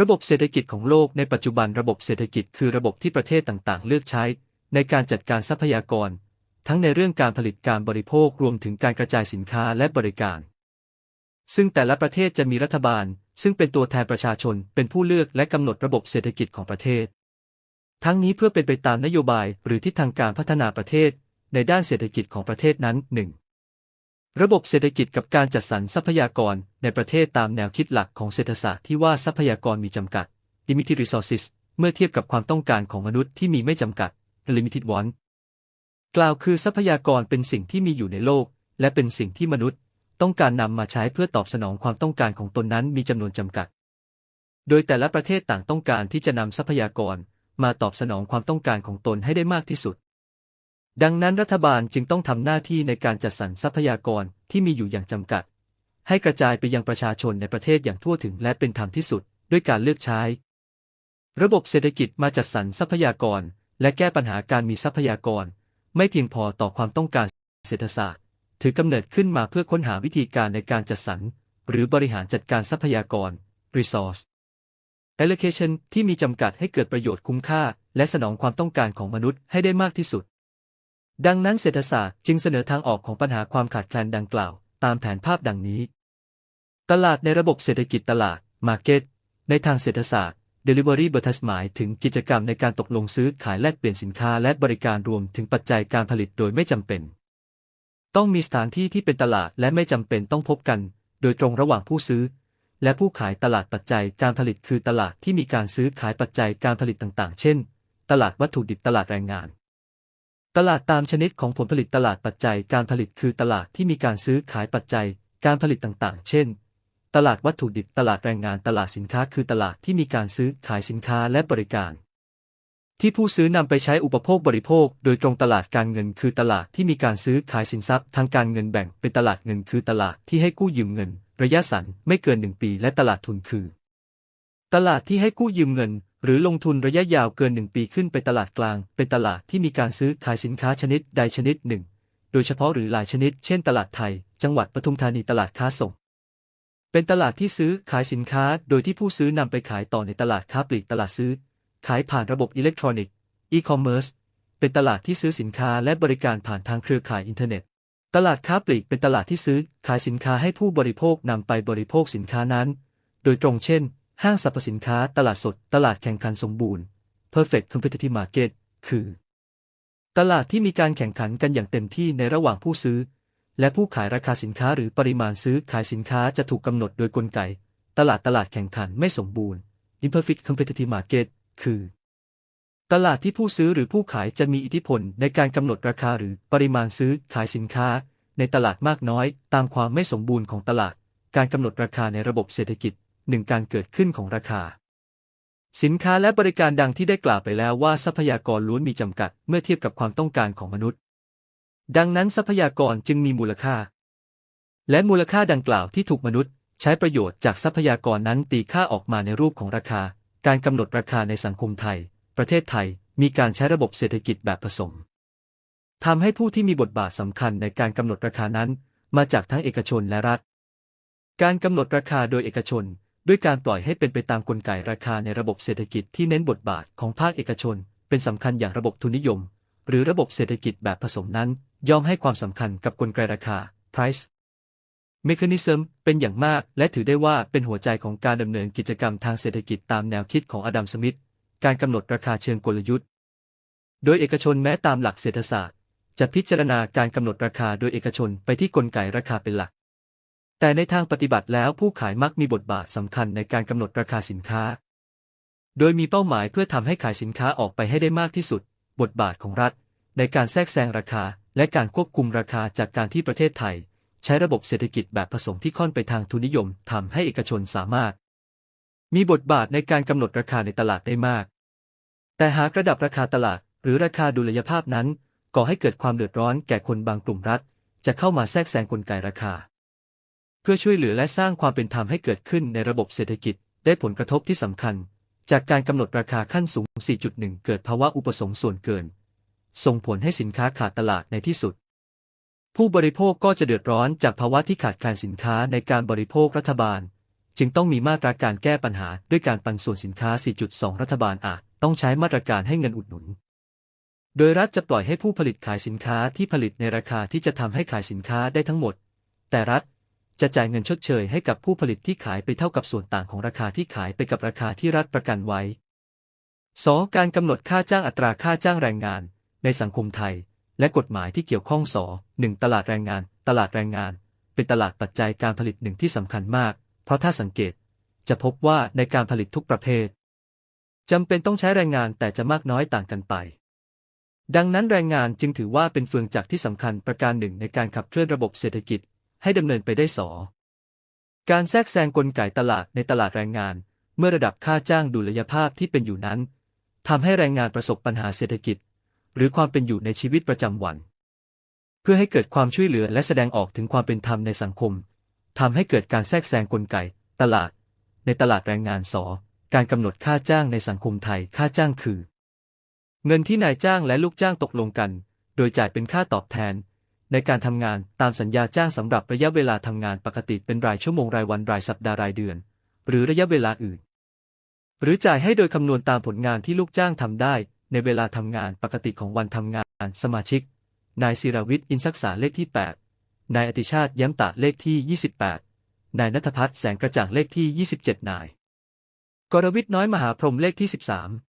ระบบเศรษฐกิจของโลกในปัจจุบันระบบเศรษฐกิจคือระบบที่ประเทศต่างๆ เลือกใช้ ในการจัดการทรัพยากร ทั้งในเรื่องการผลิตการบริโภครวมถึงการกระจายสินค้าและบริการ ซึ่งแต่ละประเทศจะมีรัฐบาล ซึ่งเป็นตัวแทนประชาชน เป็นผู้เลือกและกำหนดระบบเศรษฐกิจของประเทศ ทั้งนี้เพื่อเป็นไปตามนโยบายหรือทิศทางการพัฒนาประเทศ ในด้านเศรษฐกิจของประเทศนั้นหนึ่ง ระบบเศรษฐกิจกับการจัดสรรทรัพยากรในประเทศตามแนวคิดหลักของเศรษฐศาสตร์ที่ว่าทรัพยากรมีจำกัด limited resources เมื่อเทียบกับความต้องการของมนุษย์ที่มีไม่จำกัด limited want กล่าวคือทรัพยากรเป็นสิ่งที่มีอยู่ในโลก และเป็นสิ่งที่มนุษย์ ต้องการนำมาใช้เพื่อตอบสนองความต้องการของตนนั้นมีจำนวนจำกัด โดยแต่ละประเทศต่างต้องการที่จะนำทรัพยากรมาตอบสนองความต้องการของตนให้ได้มากที่สุด ดังนั้นรัฐบาลจึงต้องทำหน้าที่ในการจัดสรรทรัพยากรที่มีอยู่อย่างจำกัด ให้กระจายไปยังประชาชนในประเทศอย่างทั่วถึงและเป็นธรรมที่สุด ด้วยการเลือกใช้ ระบบเศรษฐกิจมาจัดสรรทรัพยากร และแก้ปัญหาการมีทรัพยากร ไม่เพียงพอต่อความต้องการเศรษฐศาสตร์ ถือกำเนิดขึ้นมาเพื่อค้นหาวิธีการในการจัดสรรหรือบริหารจัดการทรัพยากร resource allocation ที่มีจำกัดให้เกิดประโยชน์คุ้มค่า และสนองความต้องการของมนุษย์ให้ได้มากที่สุด ดังนั้นเศรษฐศาสตร์จึงเสนอทางออกของปัญหาความขาดแคลนดังกล่าว ตามแผนภาพดังนี้ ตลาดในระบบเศรษฐกิจตลาด Market ในทางเศรษฐศาสตร์ Delivery b u t s หมายถึงกิจกรรมในการตกลงซื้อขายแลกเปลี่ยนสินค้าและบริการรวมถึงปัจจัยการผลิตโดยไม่จำเป็น ต้องมีสถานที่ที่เป็นตลาดและไม่จำเป็นต้องพบกัน โดยตรงระหว่างผู้ซื้อ และผู้ขายตลาดปัจจัยการผลิตคือตลาดที่มีการซื้อขายปัจจัยการผลิตต่างๆ เช่น ตลาดวัตถุดิบตลาดแรงงาน ตลาดตามชนิดของผลผลิตตลาดปัจจัยการผลิตคือตลาดที่มีการซื้อขายปัจจัยการผลิตต่างๆ เช่น ตลาดวัตถุดิบตลาดแรงงานตลาดสินค้าคือตลาดที่มีการซื้อขายสินค้าและบริการ ที่ผู้ซื้อนำไปใช้อุปโภคบริโภค โดยตรงตลาดการเงินคือตลาดที่มีการซื้อขายสินทรัพย์ ทางการเงินแบ่งเป็นตลาดเงินคือตลาดที่ให้กู้ยืมเงิน ระยะสั้นไม่เกินหนึ่งปี และตลาดทุนคือ ตลาดที่ให้กู้ยืมเงิน หรือลงทุนระยะยาวเกินหนึ่งปีขึ้นไปตลาดกลาง เป็นตลาดที่มีการซื้อขายสินค้าชนิดใดชนิดหนึ่ง โดยเฉพาะหรือหลายชนิด เช่นตลาดไทย จังหวัดปทุมธานีตลาดค้าส่ง เป็นตลาดที่ซื้อขายสินค้า โดยที่ผู้ซื้อนำไปขายต่อในตลาดค้าปลีกตลาดซื้อ ขายผ่านระบบอิเล็กทรอนิกส์อีคอมเมิร์ซเป็นตลาดที่ซื้อสินค้าและบริการผ่านทางเครือข่ายอินเทอร์เน็ต ตลาดค้าปลีกเป็นตลาดที่ซื้อขายสินค้าให้ผู้บริโภคนำไปบริโภคสินค้านั้น โดยตรงเช่น ห้างสรรพสินค้าตลาดสด ตลาดแข่งขันสมบูรณ์ perfect competitive market คือ ตลาดที่มีการแข่งขันกันอย่างเต็มที่ในระหว่างผู้ซื้อ และผู้ขายราคาสินค้าหรือปริมาณซื้อขายสินค้าจะถูกกำหนดโดยกลไก ตลาดตลาดแข่งขันไม่สมบูรณ์ imperfect competitive market คือ ตลาดที่ผู้ซื้อหรือผู้ขายจะมีอิทธิพลในการกำหนดราคาหรือปริมาณซื้อขายสินค้า ในตลาดมากน้อย ตามความไม่สมบูรณ์ของตลาด การกำหนดราคาในระบบเศรษฐกิจ หนึ่งการเกิดขึ้นของราคา สินค้าและบริการดังที่ได้กล่าวไปแล้วว่าทรัพยากรล้วนมีจำกัดเมื่อเทียบกับความต้องการของมนุษย์ ดังนั้นทรัพยากรจึงมีมูลค่า และมูลค่าดังกล่าวที่ถูกมนุษย์ ใช้ประโยชน์จากทรัพยากรนั้นตีค่าออกมาในรูปของราคา การกำหนดราคาในสังคมไทย ประเทศไทยมีการใช้ระบบเศรษฐกิจแบบผสมทำให้ผู้ที่มีบทบาทสำคัญในการกำหนดราคานั้น มาจากทั้งเอกชนและรัฐ การกำหนดราคาโดยเอกชน ด้วยการปล่อยให้เป็นไปตามกลไกราคาในระบบเศรษฐกิจที่เน้นบทบาทของภาคเอกชน เป็นสำคัญอย่างระบบทุนนิยม หรือระบบเศรษฐกิจแบบผสมนั้น ย่อมให้ความสำคัญกับกลไกราคา price mechanism เป็นอย่างมาก และถือได้ว่าเป็นหัวใจของการดำเนินกิจกรรมทางเศรษฐกิจตามแนวคิดของอดัมสมิธการกำหนดราคาเชิงกลยุทธ์ โดยเอกชนแม้ตามหลักเศรษฐศาสตร์ จะพิจารณาการกำหนดราคาโดยเอกชนไปที่กลไกราคาเป็นหลัก แต่ในทางปฏิบัติแล้วผู้ขายมักมีบทบาทสำคัญในการกำหนดราคาสินค้า โดยมีเป้าหมายเพื่อทำให้ขายสินค้าออกไปให้ได้มากที่สุด บทบาทของรัฐ ในการแทรกแซงราคา และการควบคุมราคาจากการที่ประเทศไทย ใช้ระบบเศรษฐกิจแบบผสมที่ค่อนไปทางทุนนิยมทำให้เอกชนสามารถ มีบทบาทในการกำหนดราคาในตลาดได้มาก แต่หากระดับราคาตลาด หรือราคาดุลยภาพนั้นก่อให้เกิดความเดือดร้อนแก่คนบางกลุ่มรัฐ จะเข้ามาแทรกแซงกลไกราคา เพื่อช่วยเหลือและสร้างความเป็นธรรมให้เกิดขึ้นในระบบเศรษฐกิจ ได้ผลกระทบที่สำคัญ จากการกำหนดราคาขั้นสูง 4.1 เกิดภาวะอุปสงค์ส่วนเกิน ส่งผลให้สินค้าขาดตลาดในที่สุด ผู้บริโภคก็จะเดือดร้อนจากภาวะที่ขาดแคลนสินค้าในการบริโภครัฐบาล จึงต้องมีมาตราการแก้ปัญหาด้วยการปันส่วนสินค้า 4.2 รัฐบาลอาจต้องใช้มาตรการให้เงินอุดหนุนโดยรัฐจะปล่อยให้ผู้ผลิตขายสินค้าที่ผลิตในราคาที่จะทำให้ขายสินค้าได้ทั้งหมด แต่รัฐ จะจ่ายเงินชดเชยให้กับผู้ผลิตที่ขายไปเท่ากับส่วนต่างของราคาที่ขายไปกับราคาที่รัฐประกันไว้ 2. การกำหนดค่าจ้างอัตราค่าจ้างแรงงาน ในสังคมไทย และกฎหมายที่เกี่ยวข้องส 1. ตลาดแรงงาน ตลาดแรงงาน เป็นตลาดปัจจัยการผลิตหนึ่งที่สำคัญมาก เพราะถ้าสังเกต จะพบว่าในการผลิตทุกประเภทจำเป็นต้องใช้แรงงานแต่จะมากน้อยต่างกันไป ดังนั้นแรงงานจึงถือว่าเป็นเฟืองจักรที่สำคัญประการหนึ่งในการขับเคลื่อนระบบเศรษฐกิจ ให้ดำเนินไปได้สอการแทรกแซงกลไกตลาดในตลาดแรงงาน เมื่อระดับค่าจ้างดุลยภาพที่เป็นอยู่นั้นทำให้แรงงานประสบปัญหาเศรษฐกิจ หรือความเป็นอยู่ในชีวิตประจำวัน เพื่อให้เกิดความช่วยเหลือและแสดงออกถึงความเป็นธรรมในสังคมทำให้เกิดการแทรกแซงกลไก ตลาด ในตลาดแรงงานสอการกำหนดค่าจ้างในสังคมไทยค่าจ้างคือ เงินที่นายจ้างและลูกจ้างตกลงกัน โดยจ่ายเป็นค่าตอบแทน ในการทำงานตามสัญญาจ้างสำหรับระยะเวลาทำงานปกติเป็นรายชั่วโมงรายวันรายสัปดาห์รายเดือน หรือระยะเวลาอื่น หรือจ่ายให้โดยคำนวณตามผลงานที่ลูกจ้างทำได้ ในเวลาทำงานปกติของวันทำงาน สมาชิก นายศิรวิทย์อินศักษาเลขที่ 8 นายอติชาติย้ำตะเลขที่ 28 นายนัทพัฒน์แสงกระจ่างเลขที่ 27 นายกรวิทย์น้อยมหาพรหมเลขที่ 13